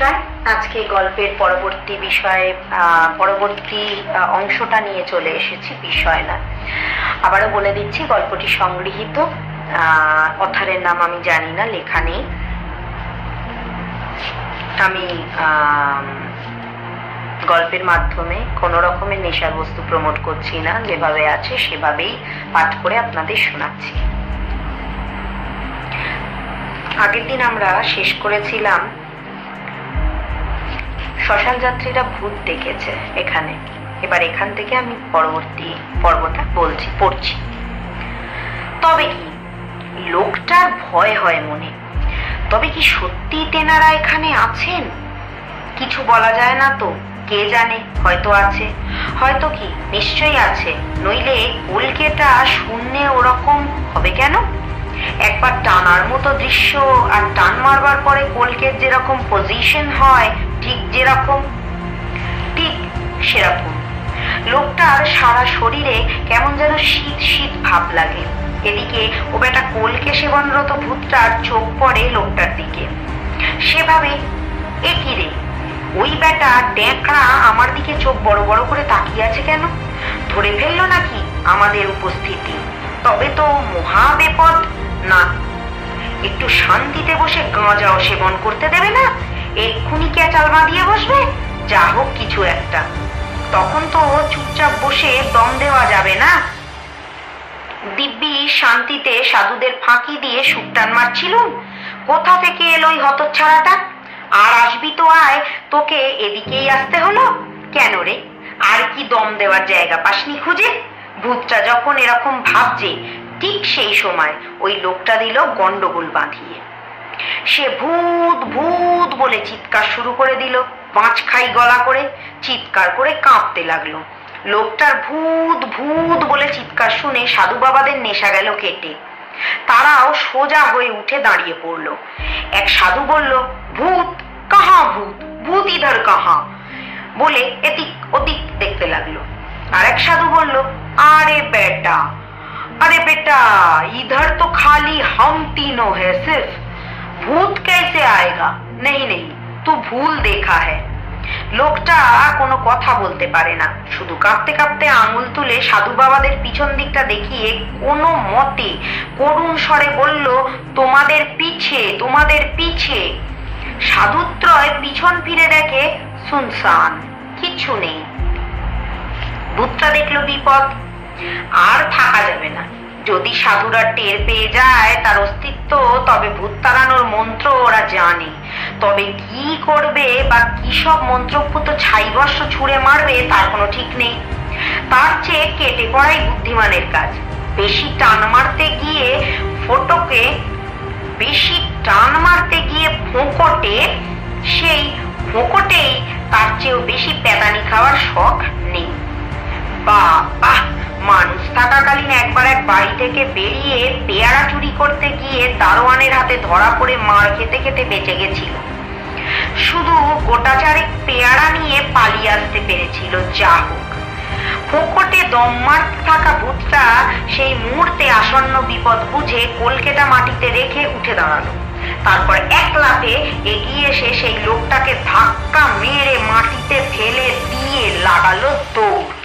নমস্কার। আজকে গল্পের পরবর্তী বিষয়ে পরবর্তী অংশটা নিয়ে চলে এসেছি বিষয় না আবারও বলে দিচ্ছি গল্পটি সংগৃহীত। অথারের নাম আমি জানি না লেখা নেই। আম, গল্পের মাধ্যমে কোনো রকমের নেশার বস্তু প্রমোট করছি না যেভাবে আছে সেভাবেই পাঠ করে আপনাদের শোনাচ্ছি। আগের দিন আমরা শেষ করেছিলাম শ্মশান যাত্রীরা ভূত দেখেছে এখানে। এবার এখান থেকে আমি পরবর্তী পর্বটা বলছি, পড়ছি। তবে কি, লোকটার ভয় হয় মনে। তবে কি সত্যি তেনারা এখানে আছেন? কিছু বলা যায় না তো, কে জানে, হয়তো আছে। হয়তো কি, নিশ্চয়ই আছে, নইলে কলকেটা শূন্যে ওরকম হবে কেন? একবার টানার মতো দৃশ্য আর টান মারবার পরে কলকের যেরকম পজিশন হয়, ঠিক যেরকম, ঠিক সেরকম। লোকটার সারা শরীরে কেমন যেন শীত শীত ভাব লাগে। এদিকে ও বেটা কোলকে সেবনরত ভূতটার চোখ পড়ে লোকটার দিকে। সেভাবে, এ কি রে? ওই বেটা ড্যাকড়া আমার দিকে চোখ বড় বড় করে তাকিয়ে আছে কেন? ধরে ফেলল নাকি আমাদের উপস্থিতি? তবে তো মহা বিপদ। না। একটু শান্তিতে বসে গাঁজাও সেবন করতে দেবে না? এক্ষুনি ক্যাচাল বাঁধিয়ে বসবে? যা হোক কিছু একটা। তখন তো চুপচাপ বসে দম দেওয়া যাবে না। দিব্যি শান্তিতে সাধুদের ফাঁকি দিয়ে সুকটান মারছিল। কোথা থেকে এলো ওই হতচ্ছাড়াটা? আর আসবি তো আয়, তোকে এদিকেই আসতে হলো। কেন রে? আর কি দম দেওয়ার জায়গা পাসনি খুঁজে? ভূতটা যখন এরকম ভাবছে ঠিক সেই সময় ওই লোকটা দিল গন্ডগোল বাঁধিয়ে। সে ভূত ভূত বলে চিৎকার শুরু করে দিল। পাঁচ খাই গলা করে চিৎকার করে কাঁপতে লাগল। লোকটার ভূত ভূত বলে চিৎকার শুনে সাধু বাবাদের নেশা গেল কেটে। তারাও সোজা হয়ে উঠে দাঁড়িয়ে পড়ল। এক সাধু বলল, ভূত, কাহা ভূত? ভূত ইধার কাহা? বলে এদিক ওদিক দেখতে লাগল। আর এক সাধু বলল, আরে বেটা अरे बेटा इधर तो खाली हम तीनों है सिर्फ भूत कैसे आएगा नहीं नहीं तू भूल देखा है লোকটা কোনো কথা বলতে পারে না শুধু কাঁপতে কাঁপতে আঙুল তুলে সাধু বাবাদের পিছন দিকটা দেখিয়ে কোনো মতে করুণ স্বরে বলল তোমাদের পিছে তোমাদের পিছে সাধুত্রয় পিছন ফিরে দেখে শুনসান কিচ্ছু নেই ভূতটা দেখলো বিপদ আর থাকা যাবে না। যদি সাধুরা টের পেয়ে যায় তার অস্তিত্ব, তবে ভূত তাড়ানোর মন্ত্র ওরা জানে। তবে কি করবে বা কি সব মন্ত্রপুত ছাইবর্ষ ছুঁড়ে মারবে তার কোনো ঠিক নেই। তার চেয়ে কেটে পড়াই বুদ্ধিমানের কাজ। বেশি টান মারতে গিয়ে ফটোকে, বেশি টান মারতে গিয়ে ফোঁকটে, সেই ফোঁকটেই তার চেয়েও বেশি প্যাদানি খাওয়ার শখ নেই। বাবা মানুষ থাকাকালীন একবার এক বাড়ি থেকে বেরিয়ে পেয়ারা চুরি করতে গিয়ে দারোয়ানের হাতে ধরা পড়ে মার খেতে খেতে বেঁচে গেছিল। শুধু গোটা চারেক পেয়ারা নিয়ে পালিয়ে আসতে পেরেছিল, যা হোক। ফোকটে দম মারতে থাকা ভূতটা সেই মুহূর্তে আসন্ন বিপদ বুঝে কলকেটা মাটিতে রেখে উঠে দাঁড়াল। তারপর এক লাফে এগিয়ে এসে সেই লোকটাকে ধাক্কা মেরে মাটিতে ফেলে দিয়ে লাগালো দৌড়।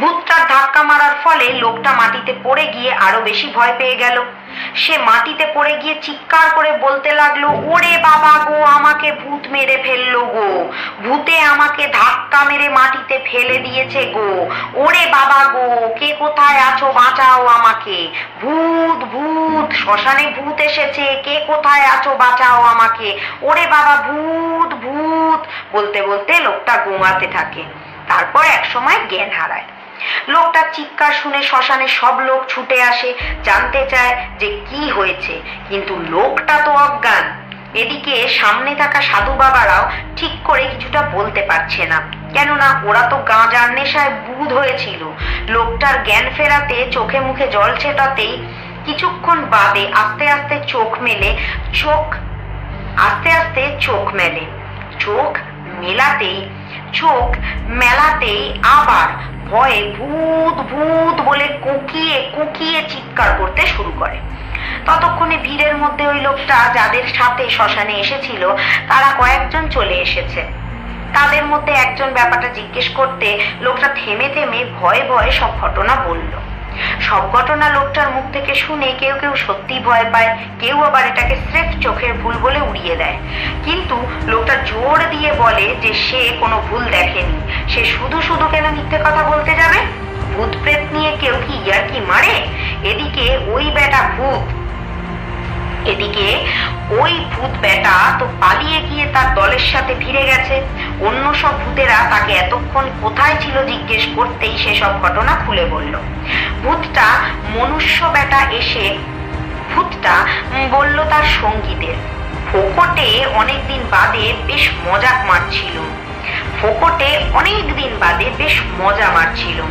ভূতটার ধাক্কা মারার ফলে লোকটা মাটিতে পড়ে গিয়ে আরও বেশি ভয় পেয়ে গেল। সে মাটিতে পড়ে গিয়ে চিৎকার করে বলতে লাগল, ওরে বাবা গো, আমাকে ভূত মেরে ফেলল গো। ভূতে আমাকে ধাক্কা মেরে মাটিতে ফেলে দিয়েছে গো। ওরে বাবা গো, কে কোথায় আছো? বাঁচাও আমাকে। ভূত ভূত, শ্মশানে ভূত এসেছে। কে কোথায় আছো? বাঁচাও আমাকে। ওরে বাবা, ভূত ভূত, বলতে বলতে লোকটা গোঙাতে থাকে। তারপর এক সময় জ্ঞান হারায়। লোকটার চিৎকার শুনে শ্মশানে সব লোক ছুটে আসে, জানতে চায় যে কি হয়েছে। কিন্তু লোকটা তো অজ্ঞান। এদিকে সামনে থাকা সাধু বাবারাও ঠিক করে কিছুটা বলতে পারছে না। কেননা ওরা তো গাঁজার নেশায় বুধ হয়েছিল। লোকটার জ্ঞান ফেরাতে চোখে মুখে জল ছেটাতেই কিছুক্ষণ বাদে আস্তে আস্তে চোখ মেলে, চোখ, আস্তে আস্তে চোখ মেলে। চোখ মেলাতেই চোখ মেলাতেই আবার ভয়ে ভূত ভূত বলে কুকিয়ে কুকিয়ে চিৎকার করতে শুরু করে। ততক্ষণে ভিড়ের মধ্যে ওই লোকটা যাদের সাথে শ্মশানে এসেছিল, তারা কয়েকজন চলে এসেছে। তাদের মধ্যে একজন ব্যাপারটা জিজ্ঞেস করতে লোকটা থেমে থেমে ভয়ে ভয়ে সব ঘটনা বলল। সব ঘটনা লোকটার মুখ থেকে শুনে কেউ কেউ সত্যি ভয় পায়, কেউ আবার এটাকে স্রেফ চোখের ভুল বলে উড়িয়ে দেয়। কিন্তু লোকটা জোর দিয়ে বলে যে সে কোনো ভুল দেখেনি। সে শুধু শুধু কেন মিথ্যে কথা বলতে যাবে? ভূত প্রেত নিয়ে কেউ কি ইয়ার কি মারে? এদিকে ওই বেটা ভূত, এদিকে ওই ভূত বেটা তো পালিয়ে গিয়ে তার দলের সাথে ফিরে গেছে। অন্য সব ভূতেরা তাকে এতক্ষণ কোথায় ছিল জিজ্ঞেস করতেই সে সব ঘটনা খুলে বলল। ভূতটা মনুষ্য বেটা এসে ভূতটা বলল তার সঙ্গীদের। ফোকটে অনেকদিন বাদে বেশ মজাক মারছিল। ফোকটে অনেক দিন বাদে বেশ মজা মারছিল।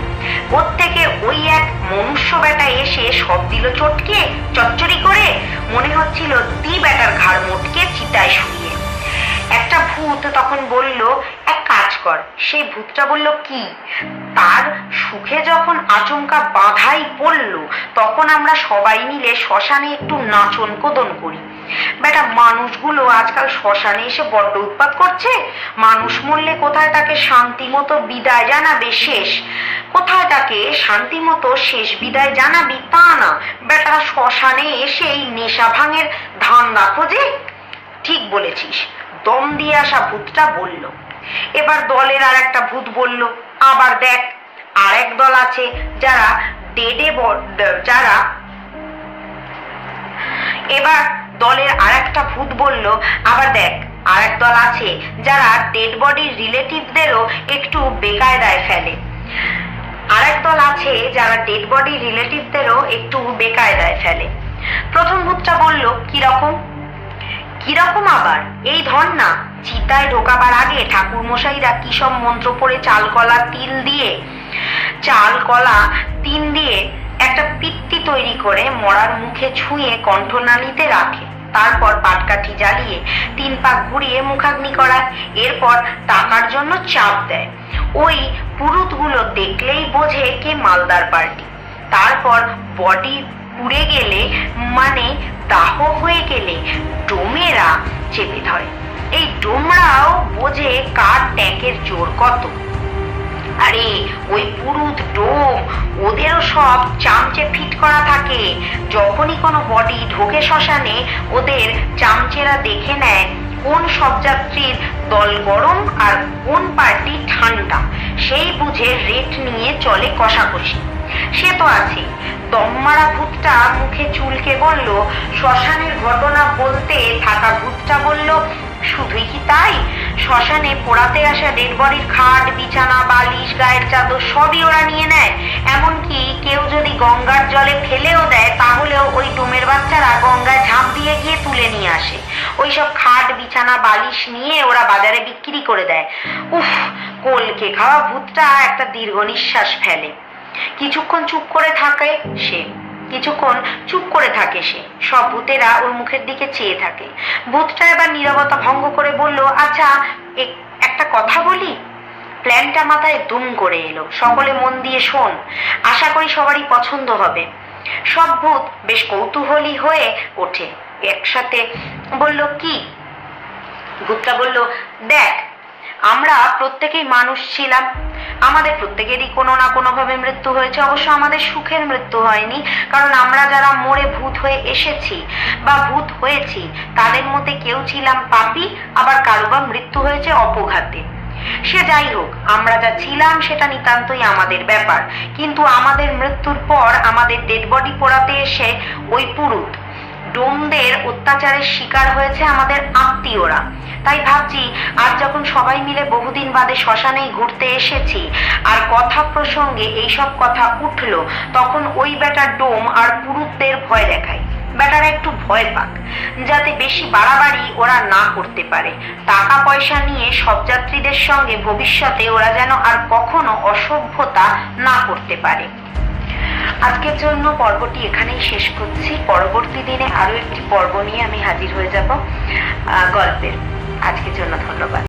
থেকে ওই এক মনুষ্য বেটা এসে সব দিল চটকে, চচ্চড়ি করে, মনে হচ্ছিল দি বেটার ঘাড় মোটকে চিতায় শুয়ে একটা ভূত তখন বলল, এক কাজ কর। সেই ভূতটা বলল, কি? তার সুখে যখন আচমকা বাধাই পড়ল, তখন আমরা সবাই মিলে শ্মশানে একটু নাচন কোদন করি। বেটা, মানুষগুলো আজকাল শ্মশানে এসে বড্ড উৎপাত করছে। মানুষ মরলে কোথায় তাকে শান্তি মতো বিদায় জানাবে শেষ? কোথায় তাকে শান্তি মতো শেষ বিদায় জানাবি তা না। বেটা, শ্মশানে এসে এই নেশা ভাঙের ধান্দা খোঁজে। ঠিক বলেছিস। দম দিয়ে আসা ভূতটা বলল। এবার দলের আর একটা ভূত বলল, আবার দেখ, আরেক দল আছে যারা ডেডে যারা এবার দলের আর একটা ভূত বলল, আবার দেখ আর এক দল আছে যারা ডেড বডির রিলেটিভদেরও একটু বেকায়দায় ফেলে। আরেক দল আছে যারা ডেড বডি রিলেটিভদেরও একটু বেকায়দায় ফেলে। প্রথম ভূতটা বলল, কীরকম? কীরকম আবার? এই ধর না, চিতায় ঢোকাবার আগে ঠাকুর মশাইরা কি সব মন্ত্র পড়ে চাল কলা, তিল দিয়ে, চাল কলা তিন দিয়ে একটা পিত্তি তৈরি করে মরার মুখে ছুঁয়ে কণ্ঠনালীতে রাখে। তারপর পাটকাঠি জ্বালিয়ে তিন পাক ঘুরিয়ে মুখাগ্নি করায়। এরপর টাকার জন্য চাপ দেয়। ওই পুরুতগুলো দেখলেই বোঝে কে মালদার পার্টি। তারপর বডি পুড়ে গেলে মানে দাহ হয়ে গেলে ডোমেরা চেপে ধরে। এই ডোমরাও বোঝে কার ট্যাঙ্কের জোর কত। আরে, ওই পুরুত ডোম, ওদেরও সব চামচে ফিট করা থাকে। যখনই কোনো বডি ঢোকে শ্মশানে, ওদের চামচেরা দেখে নেয় কোন সব যাত্রীর দল গরম আর কোন পার্টি ঠান্ডা। সেই বুঝে রেট নিয়ে চলে কষাকষি। সে তো আছে দমমারা ভূতটা মুখে চুলকে বলল, শ্মশানের ঘটনা বলতে থাকা ভূতটা বলল, শুধুই কি তাই? শ্মশানে পোড়াতে আসা ডেড বডির খাট, বিছানা, বালিশ, গায়ের চাদর সবই ওরা নিয়ে নেয়। এমনকি কেউ যদি গঙ্গার জলে ফেলেও দেয়, তাহলেও ওই ডোমের বাচ্চারা গঙ্গায় ঝাঁপ দিয়ে গিয়ে তুলে নিয়ে আসে। ওই সব খাট, বিছানা, বালিশ নিয়ে ওরা বাজারে বিক্রি করে দেয়। উফ, কোলকে খাওয়া ভূতটা একটা দীর্ঘ নিঃশ্বাস ফেলে। কিছুক্ষণ চুপ করে থাকে সে। কিছুক্ষণ চুপ করে থাকে সে। সব ভূতেরা ওর মুখের দিকে চেয়ে থাকে। ভূতটা এবার নীরবতা ভঙ্গ করে বলল আচ্ছা একটা কথা বলি? প্ল্যানটা মাথায় দুম করে এলো। সকলে মন দিয়ে শোন। আশা করি সবারই পছন্দ হবে। সব ভূত বেশ কৌতূহলী হয়ে ওঠে। একসাথে বলল, কি? ভূতটা বলল, দেখ, আমরা প্রত্যেকেই মানুষ ছিলাম। আমাদের প্রত্যেকেরই কোনো না কোনো ভাবে মৃত্যু হয়েছে। অবশ্য আমাদের সুখের মৃত্যু হয়নি, কারণ আমরা যারা মরে ভূত হয়ে এসেছি বা ভূত হয়েছি, তাদের মধ্যে কেউ ছিলাম পাপি, আবার কারও বা মৃত্যু হয়েছে অপঘাতে। সে যাই হোক, আমরা যা ছিলাম সেটা নিতান্তই আমাদের ব্যাপার। কিন্তু আমাদের মৃত্যুর পর আমাদের ডেড বডি পোড়াতে এসে ওই পুরুত ডোমদের অত্যাচারের শিকার হয়েছে আমাদের আত্মীয়রা। তাই ভাবছি, আজ যখন সবাই মিলে বহুদিন বাদে শ্মশানে ঘুরতে এসেছি আর কথা প্রসঙ্গে এইসব কথা উঠল, তখন ওই বেটার ডোম আর পুরুতদের ভয় দেখায়। বেটারা একটু ভয় পাক, যাতে বেশি বাড়াবাড়ি ওরা না করতে পারে। টাকা পয়সা নিয়ে সব যাত্রীদের সঙ্গে ভবিষ্যতে ওরা যেন আর কখনো অসভ্যতা না করতে পারে। আজকের জন্য পর্বটি এখানেই শেষ করছি। পরবর্তী দিনে আরও একটি পর্ব নিয়ে আমি হাজির হয়ে যাব গল্পের। আজকের জন্য ধন্যবাদ।